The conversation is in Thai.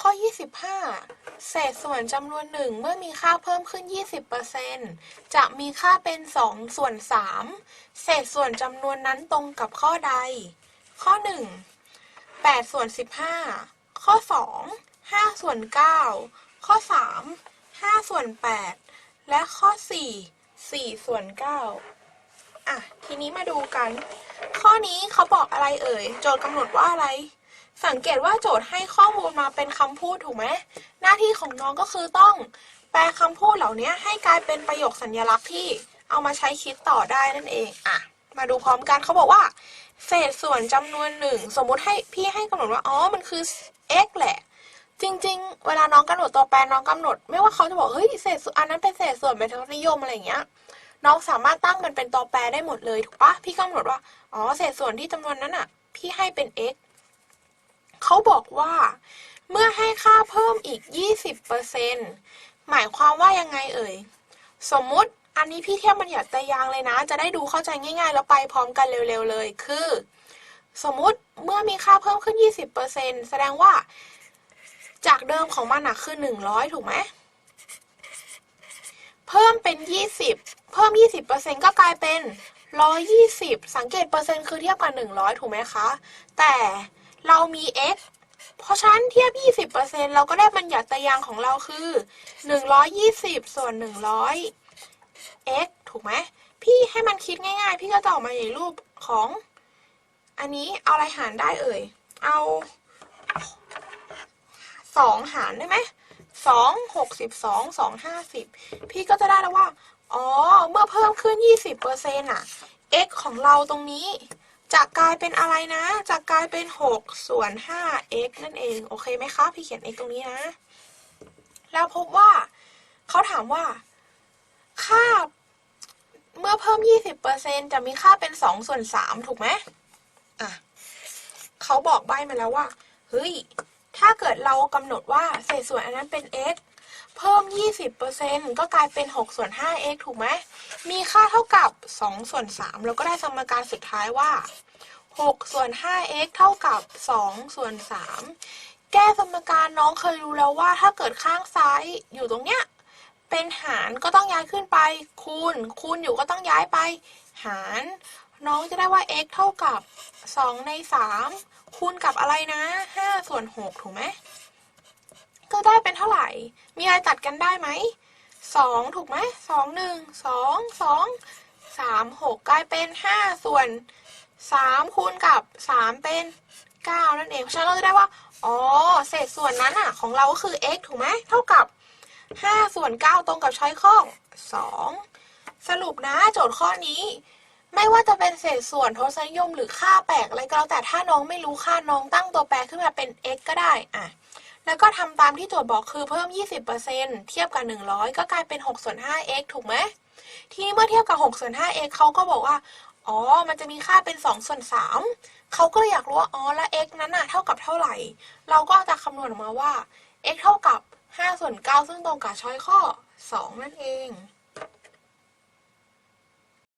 ข้อ 25 เศษส่วนจำนวนหนึ่งเมื่อมีค่าเพิ่มขึ้น 20%จะมีค่าเป็น 2 ส่วน 3 เศษส่วนจำนวนนั้นตรงกับข้อใด ข้อ 1 8 ส่วน 15 ข้อ 2 5 ส่วน 9 ข้อ 3 5 ส่วน 8 และข้อ 4 4 ส่วน 9อะ ทีนี้มาดูกัน ข้อนี้เขาบอกอะไรเอ่ย โจทย์กำหนดว่าอะไร สังเกตว่าโจทย์ให้ข้อมูลมาเป็นคำพูดถูกไหมหน้าที่ของน้องก็คือต้องแปลคำพูดเหล่านี้ให้กลายเป็นประโยคสัญลักษณ์ที่เอามาใช้คิดต่อได้นั่นเองอะมาดูพร้อมกันเขาบอกว่า เศษส่วนจำนวนหนึ่งสมมติให้พี่ให้กำหนดว่าอ๋อมันคือ x แหละ จริง ๆ เวลาน้องกำหนดตัวแปรน้องกำหนด ไม่ว่าเขาจะบอกเฮ้ยเศษส่วนอันนั้นเป็นเศษส่วนเป็นทศนิยมอะไรอย่างเงี้ยน้องสามารถตั้งมันเป็นตัวแปรได้หมดเลยถูกปะพี่กำหนดว่าอ๋อเศษส่วนที่จำนวนนั้นอะ พี่ให้เป็น x เขาบอกว่า เมื่อให้ค่าเพิ่มอีก 20%หมายความว่ายังไงเอ่ย สมมุติอันนี้พี่เทียบมันหยัดตายางเลยนะ จะได้ดูเข้าใจง่าย ๆ แล้วไปพร้อมกันเร็วๆเลย คือ สมมุติเมื่อมีค่าเพิ่มขึ้น 20%แสดงว่า จากเดิมของมันอะคือ 100 ถูกไหมเพิ่มเป็น 20 เพิ่ม 20%ก็กลายเป็น 120 สังเกตเปอร์เซ็นต์คือเทียบกับ 100 ถูกไหมคะ แต่ เรามี x เพราะฉะนั้นเทียบ 20%เราก็ได้บัญญัติตารางของเราคือ 120 ส่วน 100 x ถูกไหม พี่ให้มันคิดง่ายๆ พี่ก็จะออกมาในรูปของ อันนี้เอาอะไรหารได้เอ่ย เอาสองหารได้ไหมสองหกสิบสองสองห้าสิบพี่ก็จะได้แล้วว่า อ๋อ เมื่อเพิ่มขึ้นยี่สิบเปอร์เซ็นต์อะ x ของเราตรงนี้ จะกลายเป็นอะไรนะ จะกลายเป็นหกส่วนห้า x นั่นเอง โอเคไหมคะ พี่เขียน x ตรงนี้นะ แล้วพบว่า เขาถามว่า ค่า เมื่อเพิ่ม 20%จะมีค่าเป็น 2 ส่วน 3 ถูกไหมอะเขาบอกใบ้มาแล้วว่า เฮ้ย ถ้าเกิดเรากำหนดว่าเศษส่วนอันนั้นเป็น x เพิ่ม 20%ก็กลายเป็น 6 ส่วน 5x ถูกไหม มีค่าเท่ากับ 2 ส่วน 3 แล้วก็ได้สมการสุดท้ายว่า 6 ส่วน 5x เท่ากับ 2 ส่วน 3 แก้สมการน้องเคยรู้แล้วว่าถ้าเกิดข้างซ้ายอยู่ตรงเนี้ย เป็นหารก็ต้องย้ายขึ้นไป คูณ คูณอยู่ก็ต้องย้ายไป หาร น้องจะได้ว่า x เท่ากับ 2 ใน 3 คูณกับอะไรนะ 5 ส่วน 6 ถูกไหม ก็ได้เป็นเท่าไหร่ มีอะไรตัดกันได้ไหม2ถูกไหม2 1 2 2 3 6กกลายเป็น5ส่วน3คูณกับ3เป็น9นั่นเองเพราะฉะนั้นเราจะได้ว่าอ๋อเศษส่วนนั้นอะ ของเราก็คือ x ถูกไหมเท่ากับ5ส่วน9ตรงกับช้อยข้อ2สรุปนะโจทย์ข้อนี้ ไม่ว่าจะเป็นเศษส่วนทศนิยมหรือค่าแปลกอะไรก็แล้วแต่ถ้าน้องไม่รู้ค่าน้องตั้งตัวแปรขึ้นมาเป็น x ก็ได้อะ แล้วก็ทำตามที่โจทย์บอกคือเพิ่ม 20%เทียบกับ 100 ก็กลายเป็น6ส่วน 5x ถูกไหม ทีนี้เมื่อเทียบกับ6ส่วน 5x เขาก็บอกว่า อ๋อ มันจะมีค่าเป็น2ส่วน3เขาก็เลยอยากรู้ว่า อ๋อ แล้ว x นั้นน่ะเท่ากับเท่าไหร่ เราก็จะคำนวณออกมาว่า x เท่ากับ5ส่วน9ซึ่งตรงกับช้อยข้อ 2 นั่นเอง